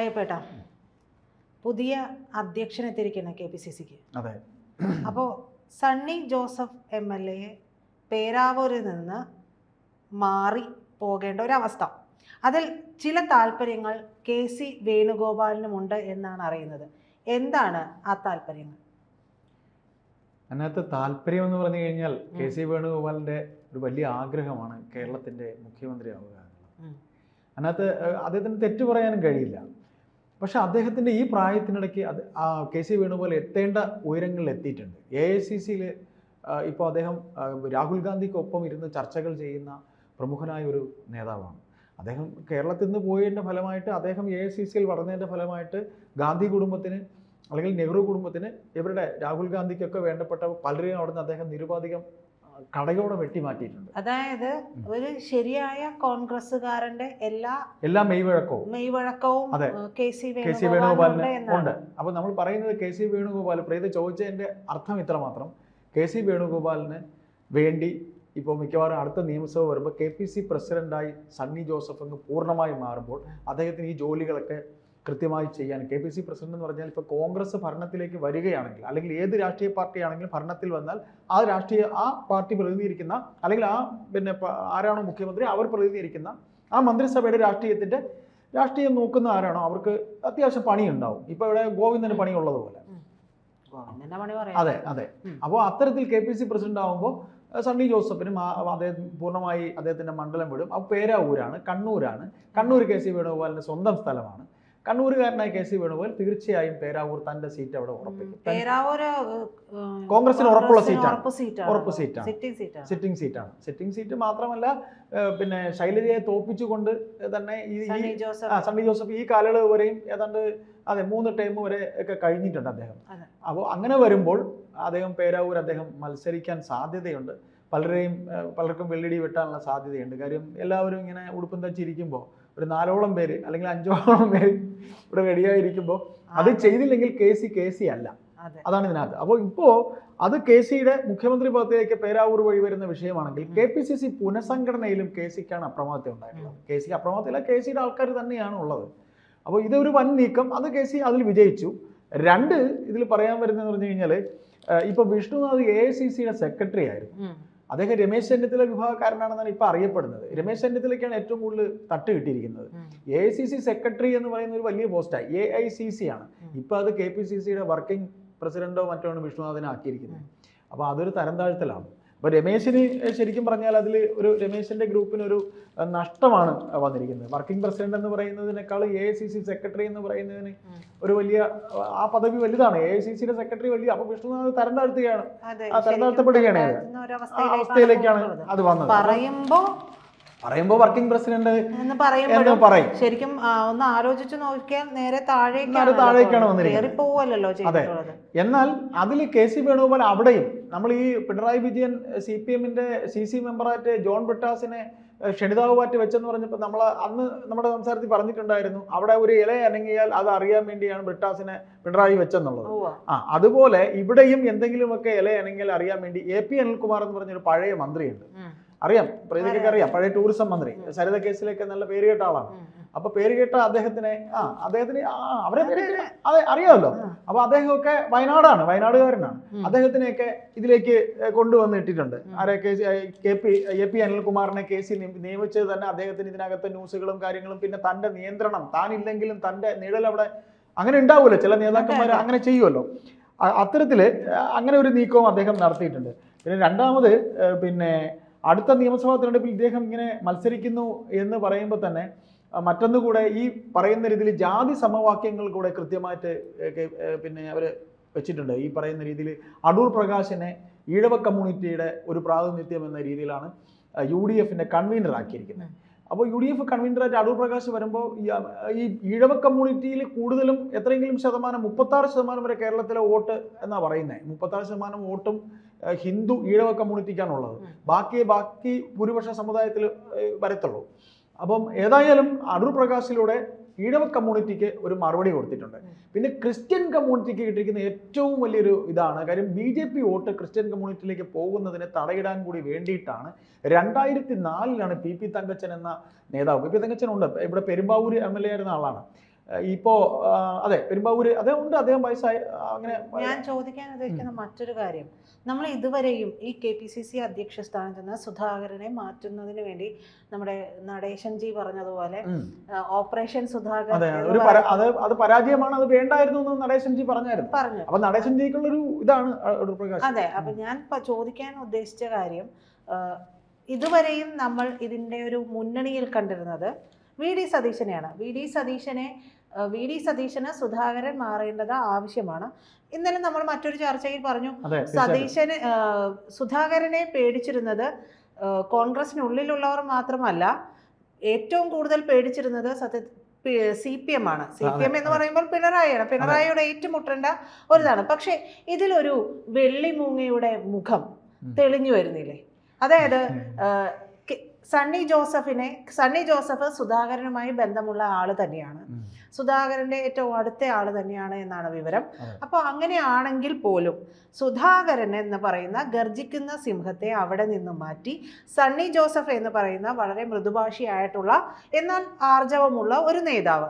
അയ്യപ്പേട്ട പുതിയ അധ്യക്ഷനെത്തിരിക്കുന്ന K P C സിക്ക്. അതെ. അപ്പോൾ Sunny Joseph M L A പേരാവൂരിൽ നിന്ന് മാറി പോകേണ്ട ഒരവസ്ഥ. അതിൽ ചില താല്പര്യങ്ങൾ കെ സി വേണുഗോപാലിനുമുണ്ട് എന്നാണ് അറിയുന്നത്. എന്താണ് ആ താല്പര്യങ്ങൾ? അതിനകത്ത് താല്പര്യം എന്ന് പറഞ്ഞു കഴിഞ്ഞാൽ കെ സി വേണുഗോപാലിന്റെ ഒരു വലിയ ആഗ്രഹമാണ് കേരളത്തിന്റെ മുഖ്യമന്ത്രിയാവുക എന്നുള്ളത്. അതിനകത്ത് അദ്ദേഹത്തിന് തെറ്റു പറയാനും കഴിയില്ല. പക്ഷെ അദ്ദേഹത്തിന്റെ ഈ പ്രായത്തിനിടയ്ക്ക് അത് കെ സി വേണുപോലെ എത്തേണ്ട ഉയരങ്ങളിൽ എത്തിയിട്ടുണ്ട്. എ ഐ സി സിയിൽ ഇപ്പോൾ അദ്ദേഹം രാഹുൽ ഗാന്ധിക്കൊപ്പം ഇരുന്ന് ചർച്ചകൾ ചെയ്യുന്ന പ്രമുഖനായ ഒരു നേതാവാണ്. അദ്ദേഹം കേരളത്തിൽ നിന്ന് പോയതിന്റെ ഫലമായിട്ട് അദ്ദേഹം എ ഐ സി സിയിൽ വളർന്നതിന്റെ ഫലമായിട്ട് ഗാന്ധി കുടുംബത്തിന് അല്ലെങ്കിൽ നെഹ്റു കുടുംബത്തിന് ഇവരുടെ രാഹുൽ ഗാന്ധിക്കൊക്കെ വേണ്ടപ്പെട്ട പലരെയും അവിടുന്ന് അദ്ദേഹം നിരുപാധികം ആ, വെട്ടി മാറ്റിയിട്ടുണ്ട് അതായത് ഒരു ശരിയായ കോൺഗ്രസ്സുകാരന്റെ എല്ലാ എല്ലാ മെയ്വഴക്കവും. മെയ്വഴക്കവും സി കെ സി വേണുഗോപാലിന് ഉണ്ട്. അപ്പൊ നമ്മൾ പറയുന്നത് കെ സി വേണുഗോപാൽ പ്രീത ചോദിച്ചതിന്റെ അർത്ഥം ഇത്ര മാത്രം. കെ സി വേണുഗോപാലിന് വേണ്ടി ഇപ്പോൾ മിക്കവാറും അടുത്ത നിയമസഭ വരുമ്പോൾ കെ പി സി പ്രസിഡന്റായി സണ്ണി ജോസഫ് എന്ന് പൂർണമായി മാറുമ്പോൾ അദ്ദേഹത്തിന് ഈ ജോലികളൊക്കെ കൃത്യമായി ചെയ്യാൻ. കെ പി സി പ്രസിഡന്റ് എന്ന് പറഞ്ഞാൽ ഇപ്പോൾ കോൺഗ്രസ് ഭരണത്തിലേക്ക് വരികയാണെങ്കിൽ അല്ലെങ്കിൽ ഏത് രാഷ്ട്രീയ പാർട്ടി ആണെങ്കിലും ഭരണത്തിൽ വന്നാൽ ആ രാഷ്ട്രീയ ആ പാർട്ടി പ്രതിനിധീകരിക്കുന്ന അല്ലെങ്കിൽ ആ പിന്നെ ആരാണോ മുഖ്യമന്ത്രി അവർ പ്രതിനിധീകരിക്കുന്ന ആ മന്ത്രിസഭയുടെ രാഷ്ട്രീയത്തിന്റെ രാഷ്ട്രീയം നോക്കുന്ന ആരാണോ അവർക്ക് അത്യാവശ്യം പണിയുണ്ടാവും. ഇപ്പോൾ ഇവിടെ ഗോവിന്ദന് പണിയുള്ളതുപോലെ അതെ അതെ. അപ്പോൾ അത്തരത്തിൽ കെ പി സി പ്രസിഡന്റ് ആകുമ്പോൾ സണ്ണി ജോസഫിനും അദ്ദേഹം പൂർണമായി അദ്ദേഹത്തിന്റെ മണ്ഡലം വിടും. അപ്പോൾ പേരാവൂരാണ് കണ്ണൂരാണ്. കണ്ണൂർ കെ സി വേണുഗോപാലിന്റെ സ്വന്തം സ്ഥലമാണ്. കണ്ണൂരുകാരനായ കെ സി വേണുഗോപാൽ തീർച്ചയായും പേരാവൂർ തന്റെ സീറ്റ് അവിടെ ഉറപ്പിക്കും. കോൺഗ്രസിന് ഉറപ്പുള്ള സീറ്റാണ്. ഉറപ്പ് സീറ്റാണ്. സിറ്റിംഗ് സീറ്റാണ്. സിറ്റിംഗ് സീറ്റ് മാത്രമല്ല പിന്നെ ശൈലജയെ തോപ്പിച്ചുകൊണ്ട് തന്നെ ഈ സണ്ണി ജോസഫ്. ഈ കാലയളവ് വരെയും ഏതാണ്ട് അതെ മൂന്ന് ടൈം വരെ ഒക്കെ കഴിഞ്ഞിട്ടുണ്ട് അദ്ദേഹം. അപ്പോൾ അങ്ങനെ വരുമ്പോൾ അദ്ദേഹം പേരാവൂർ അദ്ദേഹം മത്സരിക്കാൻ സാധ്യതയുണ്ട്. പലരെയും പലർക്കും വെള്ളിടി വെട്ടാനുള്ള സാധ്യതയുണ്ട്. കാര്യം എല്ലാവരും ഇങ്ങനെ ഉടുപ്പും തച്ചിരിക്കുമ്പോൾ ഒരു നാലോളം പേര് അല്ലെങ്കിൽ അഞ്ചോളം പേര് ഇവിടെ റെഡിയായിരിക്കുമ്പോൾ അത് ചെയ്തില്ലെങ്കിൽ കെ സി കെ സി അല്ല അതാണ് ഇതിനകത്ത്. അപ്പോൾ ഇപ്പോൾ അത് കെ സിയുടെ മുഖ്യമന്ത്രി പദത്തിലേക്ക് പേരാവൂർ വഴി വരുന്ന വിഷയമാണെങ്കിൽ കെ പി സി സി പുനഃസംഘടനയിലും കെ സിക്കാണ് അപ്രമാദം ഉണ്ടായിട്ടുള്ളത്. കെ സി അപ്രമാദത്തില്ല കെ സിയുടെ ആൾക്കാർ തന്നെയാണ് ഉള്ളത്. അപ്പോൾ ഇതൊരു വൻ നീക്കം. അത് കെ സി അതിൽ വിജയിച്ചു. രണ്ട് ഇതിൽ പറയാൻ വരുന്നതെന്ന് പറഞ്ഞു കഴിഞ്ഞാൽ ഇപ്പോൾ വിഷ്ണുനാഥ് എ ഐ സി സിയുടെ സെക്രട്ടറി ആയിരുന്നു. അദ്ദേഹം രമേശ് ചെന്നിത്തല വിഭാഗക്കാരനാണെന്നാണ് ഇപ്പോൾ അറിയപ്പെടുന്നത്. രമേശ് ചെന്നിത്തലയ്ക്കാണ് ഏറ്റവും കൂടുതൽ തട്ട് കിട്ടിയിരിക്കുന്നത്. A I C C secretary എന്ന് പറയുന്ന ഒരു വലിയ പോസ്റ്റാണ് എ ഐ സി സി ആണ്. ഇപ്പോൾ ഇപ്പൊ അത് കെ പി സി സിയുടെ വർക്കിംഗ് പ്രസിഡന്റോ മറ്റോ ആണ് വിഷ്ണുനാഥനെ ആക്കിയിരിക്കുന്നത്. അപ്പോൾ അതൊരു തരം താഴ്ത്തലാണ്. അപ്പോൾ രമേശിന് ശരിക്കും പറഞ്ഞാൽ അതിൽ ഒരു രമേശിന്റെ ഗ്രൂപ്പിന് ഒരു നഷ്ടമാണ് വന്നിരിക്കുന്നത്. വർക്കിംഗ് പ്രസിഡന്റ് എന്ന് പറയുന്നതിനേക്കാൾ A I C C secretary എന്ന് പറയുന്നതിന് ഒരു വലിയ ആ പദവി വലുതാണ്. എ ഐ സി സിയുടെ സെക്രട്ടറി വലിയ അപ്പോൾ വിഷ്ണുനാഥ് തരം താഴ്ത്തുകയാണ് ആ, തരം താഴ്ത്തപ്പെടുകയാണ് ആ അവസ്ഥയിലേക്കാണ് അത് വന്നത്. പറയുമ്പോ പറയുമ്പോൾ വർക്കിംഗ് പ്രസിഡന്റ് എന്ന് പറയും. ശരിക്കും ഒന്ന് ആലോചിച്ച് നോക്കിയാൽ നേരെ താഴേക്കാണ് താഴേക്കാണ് വന്നിരിക്കുന്നത്. എന്നാൽ അതിൽ കെ സി വേണുഗോപാൽ അവിടെയും നമ്മൾ ഈ പിണറായി വിജയൻ സി പി എമ്മിന്റെ സി സി മെമ്പറായിട്ട് ജോൺ ബ്രിട്ടാസിനെ ഏഹ്, ക്ഷണിതാവ് മാറ്റി വെച്ചെന്ന് പറഞ്ഞപ്പോൾ നമ്മൾ അന്ന് നമ്മുടെ സംസാരത്തിൽ പറഞ്ഞിട്ടുണ്ടായിരുന്നു അവിടെ ഒരു ഇല അനങ്ങിയാൽ അത് അറിയാൻ വേണ്ടിയാണ് ബ്രിട്ടാസിനെ പിണറായി വെച്ചെന്നുള്ളത്. ആ അതുപോലെ ഇവിടെയും എന്തെങ്കിലുമൊക്കെ ഇല അനങ്ങിയാൽ അറിയാൻ വേണ്ടി എ പി അനിൽകുമാർ എന്ന് പറഞ്ഞൊരു പഴയ മന്ത്രിയുണ്ട്. അറിയാം പ്രീതിക്കൊക്കെ അറിയാം പഴയ ടൂറിസം മന്ത്രി. സരിത കേസിലേക്ക് നല്ല പേര് കേട്ട ആളാണ്. അപ്പൊ പേര് കേട്ട അദ്ദേഹത്തിനെ ആ അദ്ദേഹത്തിന് ആ അവരെ അതെ അറിയാമല്ലോ. അപ്പൊ അദ്ദേഹമൊക്കെ വയനാടാണ് വയനാടുകാരനാണ്. അദ്ദേഹത്തിനെയൊക്കെ ഇതിലേക്ക് കൊണ്ടുവന്നിട്ടിട്ടുണ്ട്. കൊണ്ടുവന്ന് ഇട്ടിട്ടുണ്ട് ആരെ K K P A P അനിൽകുമാറിനെ K C നിയ- നിയമിച്ചത് തന്നെ അദ്ദേഹത്തിന് ഇതിനകത്തെ ന്യൂസുകളും കാര്യങ്ങളും പിന്നെ തന്റെ നിയന്ത്രണം താനില്ലെങ്കിലും തന്റെ നിഴൽ അവിടെ അങ്ങനെ ഉണ്ടാവുമല്ലോ. ചില നേതാക്കന്മാർ അങ്ങനെ ചെയ്യുമല്ലോ. അത്തരത്തിൽ അങ്ങനെ ഒരു നീക്കവും അദ്ദേഹം നടത്തിയിട്ടുണ്ട്. പിന്നെ രണ്ടാമത് പിന്നെ അടുത്ത നിയമസഭാ തെരഞ്ഞെടുപ്പിൽ ഇദ്ദേഹം ഇങ്ങനെ മത്സരിക്കുന്നു എന്ന് പറയുമ്പോൾ തന്നെ മറ്റൊന്ന് കൂടെ ഈ പറയുന്ന രീതിയിൽ ജാതി സമവാക്യങ്ങൾ കൂടെ കൃത്യമായിട്ട് പിന്നെ അവർ വെച്ചിട്ടുണ്ട്. ഈ പറയുന്ന രീതിയിൽ അടൂർ പ്രകാശിനെ ഈഴവ കമ്മ്യൂണിറ്റിയുടെ ഒരു പ്രാതിനിധ്യം എന്ന രീതിയിലാണ് യു ഡി എഫിന്റെ കൺവീനർ ആക്കിയിരിക്കുന്നത്. അപ്പോൾ യു ഡി എഫ് കൺവീനറായിട്ട് അടൂർ പ്രകാശ് വരുമ്പോൾ ഈ, ഈഴവ കമ്മ്യൂണിറ്റിയിൽ കൂടുതലും എത്രയെങ്കിലും ശതമാനം മുപ്പത്താറ് ശതമാനം വരെ കേരളത്തിലെ വോട്ട് എന്നാണ് പറയുന്നത് മുപ്പത്താറ് ശതമാനം വോട്ടും ഹിന്ദു ഈഴവ കമ്മ്യൂണിറ്റിക്കാണുള്ളത്. ബാക്കി ബാക്കി ഭൂരിപക്ഷ സമുദായത്തിൽ വരത്തുള്ളൂ. അപ്പം ഏതായാലും അടൂർ പ്രകാശിലൂടെ ഈഴവ കമ്മ്യൂണിറ്റിക്ക് ഒരു മറുപടി കൊടുത്തിട്ടുണ്ട്. പിന്നെ ക്രിസ്ത്യൻ കമ്മ്യൂണിറ്റിക്ക് കിട്ടിയിരിക്കുന്ന ഏറ്റവും വലിയൊരു ഇതാണ്. കാര്യം B J P vote Christian കമ്മ്യൂണിറ്റിയിലേക്ക് പോകുന്നതിനെ തടയിടാൻ കൂടി വേണ്ടിയിട്ടാണ് രണ്ടായിരത്തി നാലിലാണ് പി പി തങ്കച്ചൻ എന്ന നേതാവ്. പി പി തങ്കച്ചൻ ഉണ്ട്. ഇവിടെ പെരുമ്പാവൂർ എം എൽ എ ആയിരുന്ന ആളാണ്. ഇപ്പോൾ അതെ പെരുമ്പാവൂര് അതെ ഉണ്ട് അദ്ദേഹം വയസ്സായി അങ്ങനെ ഞാൻ ചോദിക്കാൻ ഉദ്ദേശിക്കുന്ന മറ്റൊരു കാര്യം. നമ്മൾ ഇതുവരെയും ഈ കെ പി സി സി അധ്യക്ഷ സ്ഥാനത്ത് നിന്ന് സുധാകരനെ മാറ്റുന്നതിന് വേണ്ടി നമ്മുടെ നടേശൻ ജി പറഞ്ഞതുപോലെ ഓപ്പറേഷൻ സുധാകരൻ അതെ അത് പരാജയമാണ് അത് വേണ്ടായിരുന്നു എന്ന് നടേശൻ ജി പറഞ്ഞായിരുന്നു. പറഞ്ഞു. അപ്പൊ നടേശൻ ജിക്കുള്ളൊരു ഇതാണ് അതെ അപ്പൊ ഞാൻ ചോദിക്കാൻ ഉദ്ദേശിച്ച കാര്യം ഇതുവരെയും നമ്മൾ ഇതിന്റെ ഒരു മുന്നണിയിൽ കണ്ടിരുന്നത് വി ഡി സതീശനെയാണ്. വി ഡി സതീശനെ വി ഡി സതീശന് സുധാകരൻ മാറേണ്ടത് ആവശ്യമാണ്. ഇന്നലെ നമ്മൾ മറ്റൊരു ചർച്ചയിൽ പറഞ്ഞു സതീശന് സുധാകരനെ പേടിച്ചിരുന്നത് കോൺഗ്രസിനുള്ളിലുള്ളവർ മാത്രമല്ല ഏറ്റവും കൂടുതൽ പേടിച്ചിരുന്നത് സത്യ സി പി എം ആണ്. സി പി എം എന്ന് പറയുമ്പോൾ പിണറായിയാണ്. പിണറായിയുടെ ഏറ്റുമുട്ടേണ്ട ഒരിതാണ്. പക്ഷേ ഇതിലൊരു വെള്ളിമൂങ്ങയുടെ മുഖം തെളിഞ്ഞു വരുന്നില്ലേ? അതായത് സണ്ണി ജോസഫിനെ സണ്ണി ജോസഫ് സുധാകരനുമായി ബന്ധമുള്ള ആൾ തന്നെയാണ്. സുധാകരന്റെ ഏറ്റവും അടുത്ത ആൾ തന്നെയാണ് എന്നാണ് വിവരം. അപ്പോൾ അപ്പൊ അങ്ങനെയാണെങ്കിൽ പോലും സുധാകരൻ എന്ന് പറയുന്ന ഗർജിക്കുന്ന സിംഹത്തെ അവിടെ നിന്ന് മാറ്റി സണ്ണി ജോസഫ് എന്ന് പറയുന്ന വളരെ മൃദുഭാഷിയായിട്ടുള്ള എന്നാൽ ആർജവമുള്ള ഒരു നേതാവ്.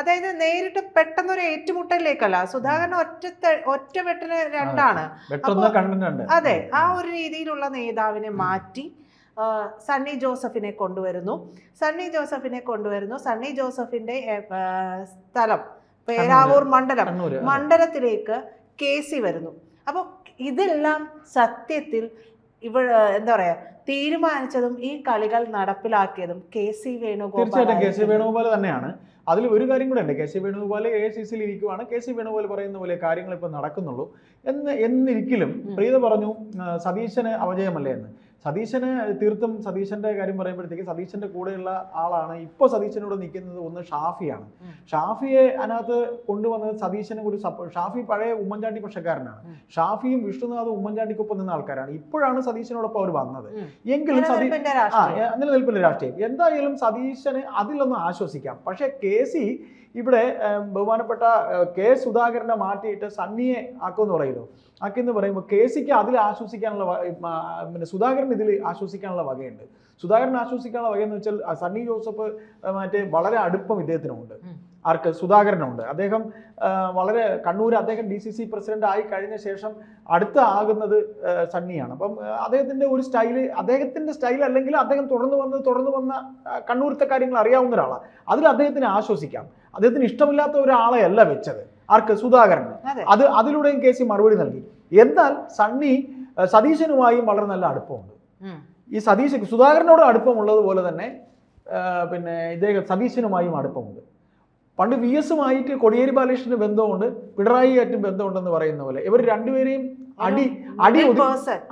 അതായത് നേരിട്ട് പെട്ടെന്നൊരു ഏറ്റുമുട്ടലിലേക്കല്ല. സുധാകരൻ ഒറ്റ ഒറ്റ വെട്ടിന് രണ്ടാണ്. അതെ ആ ഒരു രീതിയിലുള്ള നേതാവിനെ മാറ്റി സണ്ണി ജോസഫിനെ കൊണ്ടുവരുന്നു. സണ്ണി ജോസഫിനെ കൊണ്ടുവരുന്നു. സണ്ണി ജോസഫിന്റെ സ്ഥലം പേരാവൂർ മണ്ഡലം. മണ്ഡലത്തിലേക്ക് കെ സി വരുന്നു. അപ്പോൾ ഇതെല്ലാം സത്യത്തിൽ ഇവ എന്താ പറയാ തീരുമാനിച്ചതും ഈ കളികൾ നടപ്പിലാക്കിയതും കെ സി തീർച്ചയായിട്ടും കെ സി വേണുഗോപാൽ വേണുഗോപാൽ തന്നെയാണ്. അതിൽ ഒരു കാര്യം കൂടെ ഉണ്ട്. K C Venugopal A C സിയിൽ ഇരിക്കുവാണ്. കെ സി വേണുഗോപാൽ പറയുന്ന പോലെ കാര്യങ്ങൾ ഇപ്പൊ നടക്കുന്നുള്ളൂ. എന്ന് എന്നിരിക്കലും പ്രീത പറഞ്ഞു സതീശന് അപജയമല്ലേ എന്ന്. സതീശന് തീർത്തും സതീശന്റെ കാര്യം പറയുമ്പോഴത്തേക്ക് സതീശന്റെ കൂടെയുള്ള ആളാണ്. ഇപ്പോൾ സതീശനോട് നിൽക്കുന്നത് ഒന്ന് ഷാഫിയാണ്. ഷാഫിയെ അതിനകത്ത് കൊണ്ടുവന്നത് സതീശനും കൂടി ഷാഫി പഴയ ഉമ്മൻചാണ്ടി പക്ഷക്കാരനാണ്. ഷാഫിയും വിഷ്ണുനാഥും ഉമ്മൻചാണ്ടിക്കൊപ്പം നിന്ന ആൾക്കാരാണ്. ഇപ്പോഴാണ് സതീശനോടൊപ്പം അവർ വന്നത്. എങ്കിലും സതീ ആ നിലനിൽപ്പിന്റെ രാഷ്ട്രീയം. എന്തായാലും സതീശന് അതിലൊന്ന് ആശ്വസിക്കാം. പക്ഷേ കെ സി ഇവിടെ ബഹുമാനപ്പെട്ട കെ സുധാകരനെ മാറ്റിയിട്ട് സണ്ണിയെ ആക്കുമെന്ന് പറയുമല്ലോ ആക്കിയെന്ന് പറയുമ്പോൾ കെ സിക്ക് അതിൽ ആശ്വസിക്കാനുള്ള പിന്നെ സുധാകരൻ ഇതിൽ ആശ്വസിക്കാനുള്ള വകയുണ്ട്. സുധാകരൻ ആശ്വസിക്കാനുള്ള വകയെന്ന് വെച്ചാൽ സണ്ണി ജോസഫ് മറ്റേ വളരെ അടുപ്പം ഇദ്ദേഹത്തിനുണ്ട്. ആർക്ക് സുധാകരനുണ്ട്. അദ്ദേഹം വളരെ കണ്ണൂർ അദ്ദേഹം ഡി സി സി പ്രസിഡന്റ് ആയി കഴിഞ്ഞ ശേഷം അടുത്ത ആകുന്നത് സണ്ണിയാണ്. അപ്പം അദ്ദേഹത്തിന്റെ അദ്ദേഹത്തിന്റെ ഒരു സ്റ്റൈൽ അദ്ദേഹത്തിന്റെ സ്റ്റൈൽ അല്ലെങ്കിൽ അദ്ദേഹം തുടർന്ന് വന്ന് തുടർന്ന് വന്ന കണ്ണൂരത്തെ കാര്യങ്ങൾ അറിയാവുന്ന ഒരാളാണ് അതിൽ അദ്ദേഹത്തിന് ആശ്വസിക്കാം. അദ്ദേഹത്തിന് ഇഷ്ടമില്ലാത്ത ഒരാളെ അല്ല വെച്ചത്. ആർക്ക്? സുധാകരൻ അതെ. അത് അതിലൂടെയും കെ സി മറുപടി നൽകി. എന്നാൽ സണ്ണി സതീശനുമായും വളരെ നല്ല അടുപ്പമുണ്ട്. ഈ സതീശ് സുധാകരനോട് അടുപ്പമുള്ളത് പോലെ തന്നെ പിന്നെ ഇദ്ദേഹം സതീശനുമായും അടുപ്പമുണ്ട്. പണ്ട് വി എസുമായിട്ട് കൊടിയേരി ബാലകൃഷ്ണന് ബന്ധമുണ്ട് പിണറായിയായിട്ടും ബന്ധമുണ്ടെന്ന് പറയുന്ന പോലെ. ഇവർ രണ്ടുപേരെയും അടി അടി.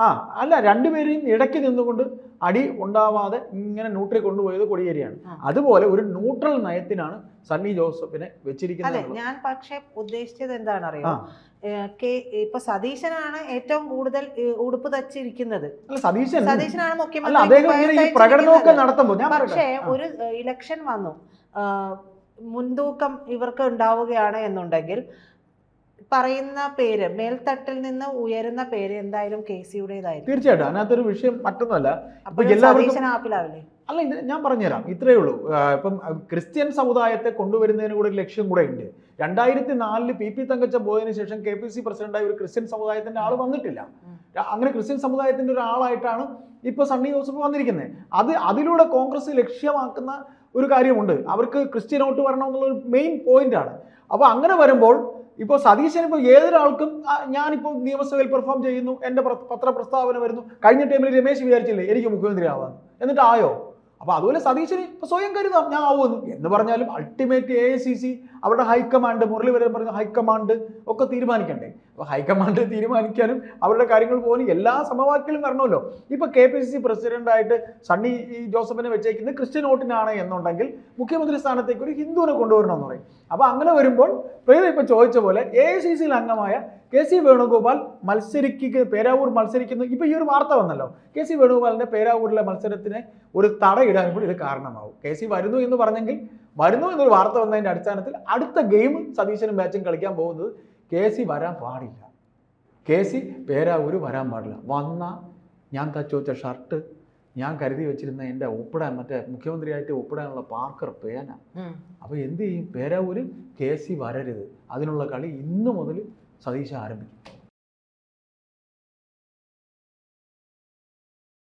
ആ അല്ല രണ്ടുപേരെയും ഇടയ്ക്ക് നിന്നുകൊണ്ട് അടി ഉണ്ടാവാതെ ഇങ്ങനെ ന്യൂട്രൽ കൊണ്ടുപോയത് കൊടിയേരിയാണ്. അതുപോലെ ഒരു ന്യൂട്രൽ നയത്തിനാണ് സണ്ണി ജോസഫിനെ വെച്ചിരിക്കുന്നത്. ഞാൻ പക്ഷേ ഉദ്ദേശിച്ചത് എന്താണ് അറിയാം ഇപ്പൊ സതീശനാണ് ഏറ്റവും കൂടുതൽ ഉടുപ്പ് തച്ചിരിക്കുന്നത്. സതീശൻ സതീശനാണ് മുഖ്യമന്ത്രി പക്ഷേ ഒരു ഇലക്ഷൻ വന്നു. മുൻതൂക്കം ഇവർക്ക് ഉണ്ടാവുകയാണ് എന്നുണ്ടെങ്കിൽ പറയുന്ന പേര് മേൽത്തട്ടിൽ നിന്ന് ഉയരുന്ന പേര് എന്തായാലും കെ സിയുടേതായിരിക്കും. തീർച്ചയായിട്ടും. അതിനകത്തൊരു വിഷയം മറ്റൊന്നുമല്ല. എല്ലാവർക്കും- ആപ്പിലാവില്ലേ അല്ല ഇത് ഞാൻ പറഞ്ഞുതരാം. ഇത്രയേ ഉള്ളൂ. ഇപ്പം ക്രിസ്ത്യൻ സമുദായത്തെ കൊണ്ടുവരുന്നതിന് കൂടെ ഒരു ലക്ഷ്യം കൂടെ ഉണ്ട്. രണ്ടായിരത്തി നാലിൽ പി പി തങ്കച്ച പോയതിനു ശേഷം കെ പി സി പ്രസിഡന്റായി ഒരു ക്രിസ്ത്യൻ സമുദായത്തിന്റെ ആൾ വന്നിട്ടില്ല. അങ്ങനെ ക്രിസ്ത്യൻ സമുദായത്തിന്റെ ഒരാളായിട്ടാണ് ഇപ്പൊ സണ്ണി ജോസഫ് വന്നിരിക്കുന്നത്. അത് അതിലൂടെ കോൺഗ്രസ് ലക്ഷ്യമാക്കുന്ന ഒരു കാര്യമുണ്ട്. അവർക്ക് ക്രിസ്ത്യൻ ഔട്ട് വരണം എന്നുള്ള ഒരു മെയിൻ പോയിന്റാണ് അപ്പോൾ അപ്പൊ അങ്ങനെ വരുമ്പോൾ ഇപ്പോൾ സതീശൻ ഇപ്പോൾ ഏതൊരാൾക്കും ഞാനിപ്പോൾ നിയമസഭയിൽ പെർഫോം ചെയ്യുന്നു എന്റെ പത്ര പ്രസ്താവന വരുന്നു കഴിഞ്ഞ ടൈമിൽ രമേശ് വിചാരിച്ചില്ലേ എനിക്ക് മുഖ്യമന്ത്രി ആവാം എന്നിട്ട് ആയോ? അപ്പോൾ അതുപോലെ സതീശന് ഇപ്പോൾ സ്വയം കരുതാം ഞാൻ ആവുമെന്ന്. എന്ന് പറഞ്ഞാലും ultimate A I C C അവരുടെ ഹൈക്കമാൻഡ് മുരളീവരൻ പറഞ്ഞ ഹൈക്കമാൻഡ് ഒക്കെ തീരുമാനിക്കണ്ടേ? അപ്പോൾ ഹൈക്കമാൻഡ് തീരുമാനിക്കാനും അവരുടെ കാര്യങ്ങൾ പോകാനും എല്ലാ സമവാക്യങ്ങളും വരണമല്ലോ. ഇപ്പോൾ കെ പി സി സി പ്രസിഡന്റായിട്ട് സണ്ണി ജോസഫിനെ വെച്ചേക്കുന്നത് ക്രിസ്ത്യൻ വോട്ടിനാണ് എന്നുണ്ടെങ്കിൽ മുഖ്യമന്ത്രി സ്ഥാനത്തേക്ക് ഒരു ഹിന്ദുവിനെ കൊണ്ടുവരണം എന്ന് പറയും. അപ്പോൾ അങ്ങനെ വരുമ്പോൾ പ്രേത ഇപ്പോൾ ചോദിച്ച പോലെ എ ഐ സി സിയിൽ അംഗമായ കെ സി വേണുഗോപാൽ മത്സരിക്കുക പേരാവൂർ മത്സരിക്കുന്നു. ഇപ്പോൾ ഈ ഒരു വാർത്ത വന്നല്ലോ. കെ സി വേണുഗോപാലിന്റെ പേരാവൂരിലെ മത്സരത്തിന് ഒരു തടയിടാൻ കൂടി ഇത് കാരണമാവും. കെ സി വരുന്നു എന്ന് പറഞ്ഞെങ്കിൽ വരുന്നു എന്നൊരു വാർത്ത വന്നതിന്റെ അടിസ്ഥാനത്തിൽ അടുത്ത ഗെയിം സതീശനും ബാച്ചും കളിക്കാൻ പോകുന്നത് കെ സി വരാൻ പാടില്ല. കെ സി പേരാവൂര് വരാൻ പാടില്ല. വന്ന ഞാൻ തച്ചു വെച്ച ഷർട്ട് ഞാൻ കരുതി വെച്ചിരുന്ന എന്റെ ഒപ്പിടാൻ മറ്റേ മുഖ്യമന്ത്രിയായിട്ട് ഒപ്പിടാനുള്ള പാർക്കർ പേന. അപ്പോൾ എന്ത് ചെയ്യും? പേരാവൂര് കെ സി വരരുത്. അതിനുള്ള കളി ഇന്ന് മുതൽ സതീശ ആരംഭിക്കും.